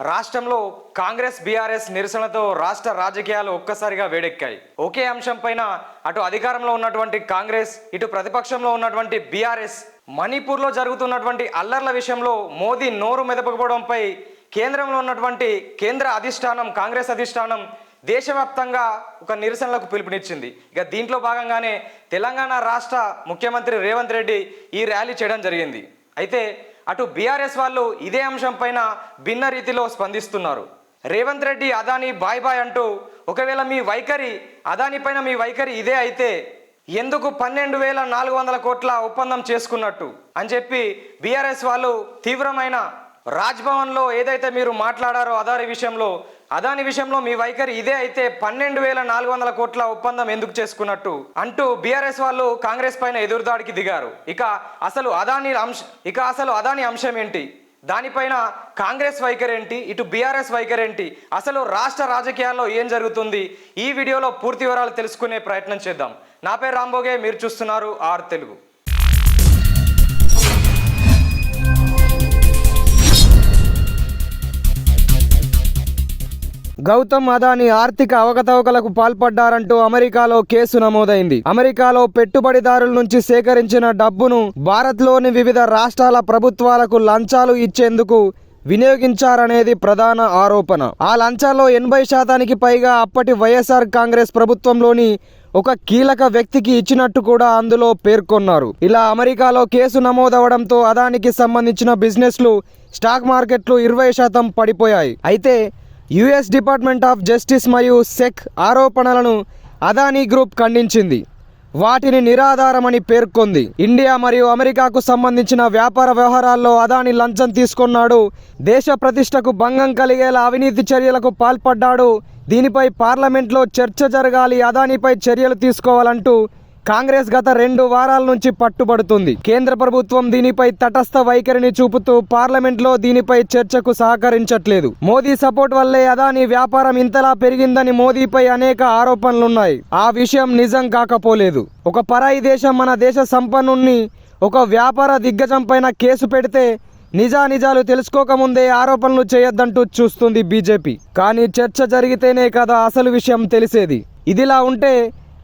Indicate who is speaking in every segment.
Speaker 1: రాష్ట్రంలో కాంగ్రెస్ బీఆర్ఎస్ నిరసనతో రాష్ట్ర రాజకీయాలు ఒక్కసారిగా వేడెక్కాయి. ఒకే అంశం పైన అటు అధికారంలో ఉన్నటువంటి కాంగ్రెస్ ఇటు ప్రతిపక్షంలో ఉన్నటువంటి బీఆర్ఎస్ మణిపూర్లో జరుగుతున్నటువంటి అల్లర్ల విషయంలో మోదీ నోరు మెదపకపోవడంపై కేంద్రంలో ఉన్నటువంటి కేంద్ర అధిష్టానం కాంగ్రెస్ అధిష్టానం దేశవ్యాప్తంగా ఒక నిరసనలకు పిలుపునిచ్చింది. ఇక దీంట్లో భాగంగానే తెలంగాణ రాష్ట్ర ముఖ్యమంత్రి రేవంత్ రెడ్డి ఈ ర్యాలీ చేయడం జరిగింది. అయితే అటు బీఆర్ఎస్ వాళ్ళు ఇదే అంశం పైన భిన్న రీతిలో స్పందిస్తున్నారు. రేవంత్ రెడ్డి అదాని బాయ్ బాయ్ అంటూ ఒకవేళ మీ వైఖరి అదాని పైన మీ వైఖరి ఇదే అయితే ఎందుకు పన్నెండు వేల నాలుగు వందల కోట్ల ఒప్పందం చేసుకున్నట్టు? అని చెప్పి బీఆర్ఎస్ వాళ్ళు తీవ్రమైన రాజ్భవన్లో ఏదైతే మీరు మాట్లాడారో అదారి విషయంలో అదాని విషయంలో మీ వైఖరి ఇదే అయితే పన్నెండు వేల నాలుగు వందల కోట్ల ఒప్పందం ఎందుకు చేసుకున్నట్టు అంటూ బీఆర్ఎస్ వాళ్ళు కాంగ్రెస్ పైన ఎదురుదాడికి దిగారు. ఇక అసలు అదాని అంశ ఇక అసలు అదాని అంశం ఏంటి? దానిపైన కాంగ్రెస్ వైఖరి ఏంటి? ఇటు బీఆర్ఎస్ వైఖరి ఏంటి? అసలు రాష్ట్ర రాజకీయాల్లో ఏం జరుగుతుంది? ఈ వీడియోలో పూర్తి వివరాలు తెలుసుకునే ప్రయత్నం చేద్దాం. నా పేరు రాంబోగే మీరు చూస్తున్నారు ఆర్ తెలుగు. గౌతమ్ అదాని ఆర్థిక అవకతవకలకు పాల్పడ్డారంటూ అమెరికాలో కేసు నమోదైంది. అమెరికాలో పెట్టుబడిదారుల నుంచి సేకరించిన డబ్బును భారత్లోని వివిధ రాష్ట్రాల ప్రభుత్వాలకు లంచాలు ఇచ్చేందుకు వినియోగించారనేది ప్రధాన ఆరోపణ. ఆ లంచాల్లో ఎనభై శాతానికి పైగా అప్పటి వైఎస్ఆర్ కాంగ్రెస్ ప్రభుత్వంలోని ఒక కీలక వ్యక్తికి ఇచ్చినట్టు కూడా అందులో పేర్కొన్నారు. ఇలా అమెరికాలో కేసు నమోదవడంతో అదానికి సంబంధించిన బిజినెస్లు స్టాక్ మార్కెట్లు ఇరవై శాతం పడిపోయాయి. అయితే యుఎస్ డిపార్ట్మెంట్ ఆఫ్ జస్టిస్ మరియు సెక్ ఆరోపణలను అదానీ గ్రూప్ ఖండించింది. వాటిని నిరాధారమని పేర్కొంది. ఇండియా మరియు అమెరికాకు సంబంధించిన వ్యాపార వ్యవహారాల్లో అదాని లంచం తీసుకున్నాడు. దేశ ప్రతిష్టకు భంగం కలిగేలా అవినీతి చర్యలకు పాల్పడ్డాడు. దీనిపై పార్లమెంట్లో చర్చ జరగాలి అదానిపై చర్యలు తీసుకోవాలంటూ కాంగ్రెస్ గత రెండు వారాల నుంచి పట్టుబడుతుంది. కేంద్ర ప్రభుత్వం దీనిపై తటస్థ వైఖరిని చూపుతూ పార్లమెంట్లో దీనిపై చర్చకు సహకరించట్లేదు. మోదీ సపోర్ట్ వల్లే అదాని వ్యాపారం ఇంతలా పెరిగిందని మోదీపై అనేక ఆరోపణలున్నాయి. ఆ విషయం నిజం కాకపోలేదు. ఒక పరాయి దేశం మన దేశ సంపన్నుణ్ణి ఒక వ్యాపార దిగ్గజం పైన కేసు పెడితే నిజానిజాలు తెలుసుకోకముందే ఆరోపణలు చేయొద్దంటూ చూస్తుంది బీజేపీ. కానీ చర్చ జరిగితేనే కదా అసలు విషయం తెలిసేది. ఇదిలా ఉంటే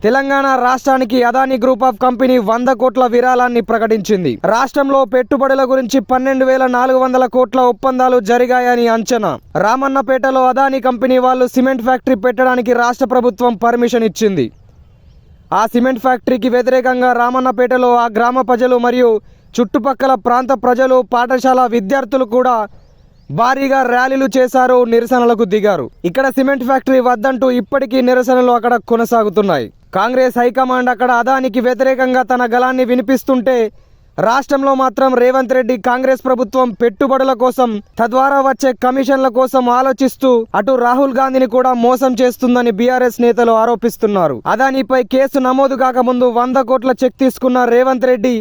Speaker 1: తెలంగాణ రాష్ట్రానికి అదాని గ్రూప్ ఆఫ్ కంపెనీ వంద కోట్ల విరాళాన్ని ప్రకటించింది. రాష్ట్రంలో పెట్టుబడుల గురించి పన్నెండు వేల నాలుగు వందల కోట్ల ఒప్పందాలు జరిగాయని అంచనా. రామన్నపేటలో అదాని కంపెనీ వాళ్ళు సిమెంట్ ఫ్యాక్టరీ పెట్టడానికి రాష్ట్ర ప్రభుత్వం పర్మిషన్ ఇచ్చింది. ఆ సిమెంట్ ఫ్యాక్టరీకి వ్యతిరేకంగా రామన్నపేటలో ఆ గ్రామ ప్రజలు మరియు చుట్టుపక్కల ప్రాంత ప్రజలు పాఠశాల విద్యార్థులు కూడా భారీగా ర్యాలీలు చేశారు నిరసనలకు దిగారు. ఇక్కడ సిమెంట్ ఫ్యాక్టరీ వద్దంటూ ఇప్పటికీ నిరసనలు అక్కడ కొనసాగుతున్నాయి. కాంగ్రెస్ హైకమాండ్ అక్కడ అదానికి వ్యతిరేకంగా తన గలాన్ని వినిపిస్తుంటే రాష్ట్రంలో మాత్రం రేవంత్ రెడ్డి కాంగ్రెస్ ప్రభుత్వం పెట్టుబడుల కోసం తద్వారా వచ్చే కమిషన్ల కోసం ఆలోచిస్తూ అటు రాహుల్ గాంధీని కూడా మోసం చేస్తుందని బీఆర్ఎస్ నేతలు ఆరోపిస్తున్నారు. అదానిపై కేసు నమోదు కాకముందు వంద కోట్ల చెక్ తీసుకున్న రేవంత్ రెడ్డి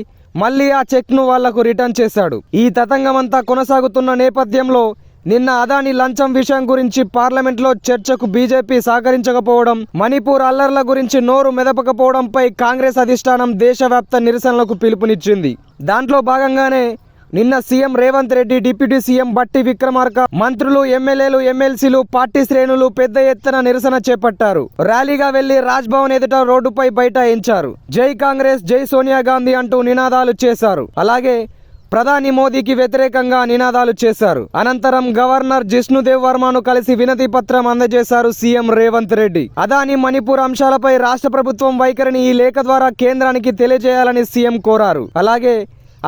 Speaker 1: మళ్ళీ ఆ చెక్ను వాళ్ళకు రిటర్న్ చేశాడు. ఈ తతంగమంతా కొనసాగుతున్న నేపథ్యంలో నిన్న అదాని లంచం విషయం గురించి పార్లమెంట్లో చర్చకు బీజేపీ సహకరించకపోవడం మణిపూర్ అల్లర్ల గురించి నోరు మెదపకపోవడంపై కాంగ్రెస్ అధిష్టానం దేశవ్యాప్త నిరసనలకు పిలుపునిచ్చింది. దాంట్లో భాగంగానే నిన్న CM Revanth Reddy deputy CM Bhatti Vikramarka మంత్రులు ఎమ్మెల్యేలు ఎమ్మెల్సీలు పార్టీ శ్రేణులు పెద్ద ఎత్తున నిరసన చేపట్టారు. ర్యాలీగా వెళ్ళి రాజ్భవన్ ఎదుట రోడ్డుపై బైఠాయించారు. జై కాంగ్రెస్ జై సోనియా గాంధీ అంటూ నినాదాలు చేశారు. అలాగే ప్రధాని మోదీకి వ్యతిరేకంగా నినాదాలు చేశారు. అనంతరం గవర్నర్ జిష్ణుదేవ్ వర్మను కలిసి వినతి పత్రం అందజేశారు సీఎం రేవంత్ రెడ్డి. అదాని మణిపూర్ అంశాలపై రాష్ట్ర ప్రభుత్వం వైఖరిని ఈ లేఖ ద్వారా కేంద్రానికి తెలియజేయాలని సీఎం కోరారు. అలాగే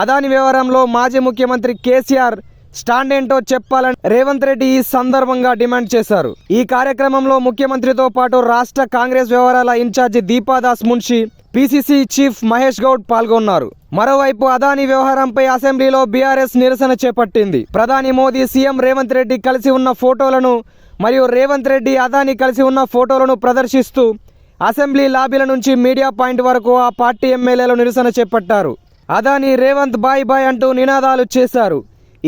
Speaker 1: అదాని వ్యవహారంలో మాజీ ముఖ్యమంత్రి కేసీఆర్ స్టాండ్ ఏంటో చెప్పాలని రేవంత్ రెడ్డి ఈ సందర్భంగా డిమాండ్ చేశారు. ఈ కార్యక్రమంలో ముఖ్యమంత్రితో పాటు రాష్ట్ర కాంగ్రెస్ వ్యవహారాల in charge Deepa Das Munshi PCC chief Mahesh Goud పాల్గొన్నారు. మరోవైపు అదాని వ్యవహారంపై అసెంబ్లీలో బీఆర్ఎస్ నిరసన చేపట్టింది. ప్రధాని మోదీ సీఎం రేవంత్ రెడ్డి కలిసి ఉన్న ఫోటోలను మరియు రేవంత్ రెడ్డి అదాని కలిసి ఉన్న ఫోటోలను ప్రదర్శిస్తూ అసెంబ్లీ లాబీల నుంచి మీడియా పాయింట్ వరకు ఆ పార్టీ ఎమ్మెల్యేలు నిరసన చేపట్టారు. అదాని రేవంత్ బాయ్ బాయ్ అంటూ నినాదాలు చేశారు.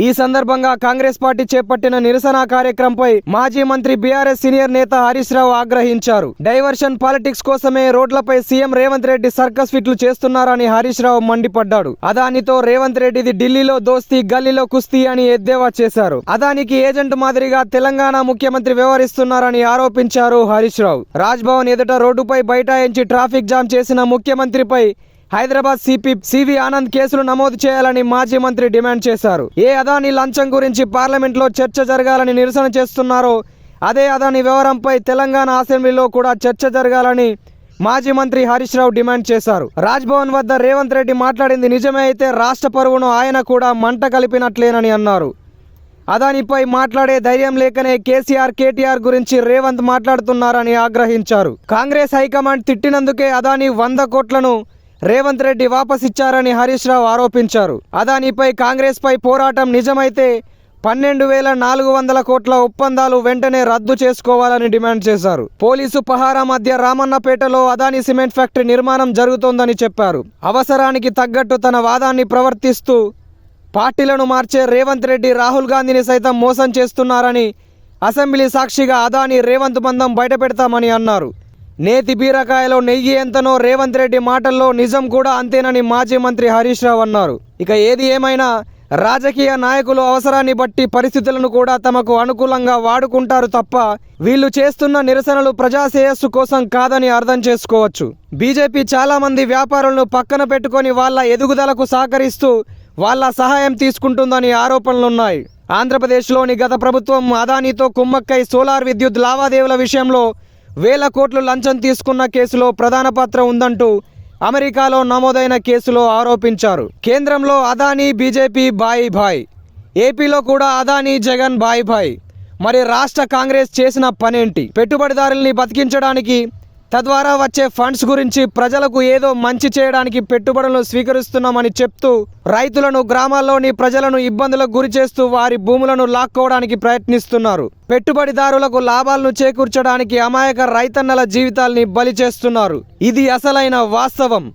Speaker 1: ఈ సందర్భంగా కాంగ్రెస్ పార్టీ చేపట్టిన నిరసన కార్యక్రమంపై మాజీ మంత్రి బీఆర్ఎస్ సీనియర్ నేత హరీష్ రావు ఆగ్రహించారు. డైవర్షన్ పాలిటిక్స్ కోసమే రోడ్లపై సీఎం రేవంత్ రెడ్డి సర్కస్ ఫిట్లు చేస్తున్నారని హరీష్ రావు మండిపడ్డాడు. అదానితో రేవంత్ రెడ్డిది ఢిల్లీలో దోస్తీ గల్లీలో కుస్తీ అని ఎద్దేవా చేశారు. అదానికి ఏజెంట్ మాదిరిగా తెలంగాణ ముఖ్యమంత్రి వ్యవహరిస్తున్నారని ఆరోపించారు హరీష్ రావు. రాజ్భవన్ ఎదుట రోడ్డుపై బైఠాయించి ట్రాఫిక్ జామ్ చేసిన ముఖ్యమంత్రిపై Hyderabad C P C V Anand కేసులు నమోదు చేయాలని మాజీ మంత్రి డిమాండ్ చేశారు. ఏ అదాని లంచం గురించి పార్లమెంట్లో చర్చ జరగాలని నిరసన చేస్తున్నారో అదే అదాని వివరంపై తెలంగాణ అసెంబ్లీలో కూడా చర్చ జరగాలని మాజీ మంత్రి హరీష్ రావు డిమాండ్ చేశారు. రాజ్భవన్ వద్ద రేవంత్ రెడ్డి మాట్లాడింది నిజమే అయితే రాష్ట్ర పరువును ఆయన కూడా మంట కలిపినట్లేనని అన్నారు. అదానిపై మాట్లాడే ధైర్యం లేకనే కేసీఆర్ కేటీఆర్ గురించి రేవంత్ మాట్లాడుతున్నారని ఆగ్రహించారు. కాంగ్రెస్ హైకమాండ్ తిట్టినందుకే అదాని వంద కోట్లను రేవంత్ రెడ్డి వాపసిచ్చారని హరీష్ రావు ఆరోపించారు. అదానిపై కాంగ్రెస్పై పోరాటం నిజమైతే పన్నెండు వేల నాలుగు వందల కోట్ల ఒప్పందాలు వెంటనే రద్దు చేసుకోవాలని డిమాండ్ చేశారు. పోలీసు పహారా మధ్య రామన్నపేటలో అదాని సిమెంట్ ఫ్యాక్టరీ నిర్మాణం జరుగుతోందని చెప్పారు. అవసరానికి తగ్గట్టు తన వాదాన్ని ప్రవర్తిస్తూ పార్టీలను మార్చే రేవంత్ రెడ్డి రాహుల్ గాంధీని సైతం మోసం చేస్తున్నారని అసెంబ్లీ సాక్షిగా అదాని రేవంత్ బంధం బయటపెడతామని అన్నారు. నేతి బీరకాయలో నెయ్యి ఎంతనో రేవంత్ రెడ్డి మాటల్లో నిజం కూడా అంతేనని మాజీ మంత్రి హరీష్ రావు అన్నారు. ఇక ఏది ఏమైనా రాజకీయ నాయకులు అవసరాన్ని బట్టి పరిస్థితులను కూడా తమకు అనుకూలంగా వాడుకుంటారు తప్ప వీళ్ళు చేస్తున్న నిరసనలు ప్రజాశ్రేయస్సు కోసం కాదని అర్థం చేసుకోవచ్చు. బీజేపీ చాలామంది వ్యాపారులను పక్కన పెట్టుకొని వాళ్ళ ఎదుగుదలకు సహకరిస్తూ వాళ్ళ సహాయం తీసుకుంటుందని ఆరోపణలున్నాయి. ఆంధ్రప్రదేశ్లోని గత ప్రభుత్వం అదానీతో కుమ్మక్కై సోలార్ విద్యుత్ లావాదేవీల విషయంలో వేల కోట్లు లంచం తీసుకున్న కేసులో ప్రధాన పాత్ర ఉందంటూ అమెరికాలో నమోదైన కేసులో ఆరోపించారు. కేంద్రంలో అదానీ బీజేపీ బాయ్ భాయ్. ఏపీలో కూడా అదానీ జగన్ బాయ్ భాయ్. మరి రాష్ట్ర కాంగ్రెస్ చేసిన పనేంటి? పెట్టుబడిదారుల్ని బతికించడానికి తద్వారా వచ్చే ఫండ్స్ గురించి ప్రజలకు ఏదో మంచి చేయడానికి పెట్టుబడులను స్వీకరిస్తున్నామని చెప్తూ రైతులను గ్రామాల్లోని ప్రజలను ఇబ్బందులకు గురి చేస్తూ వారి భూములను లాక్కోవడానికి ప్రయత్నిస్తున్నారు. పెట్టుబడిదారులకు లాభాలను చేకూర్చడానికి అమాయక రైతన్నల జీవితాల్ని బలి చేస్తున్నారు. ఇది అసలైన వాస్తవం.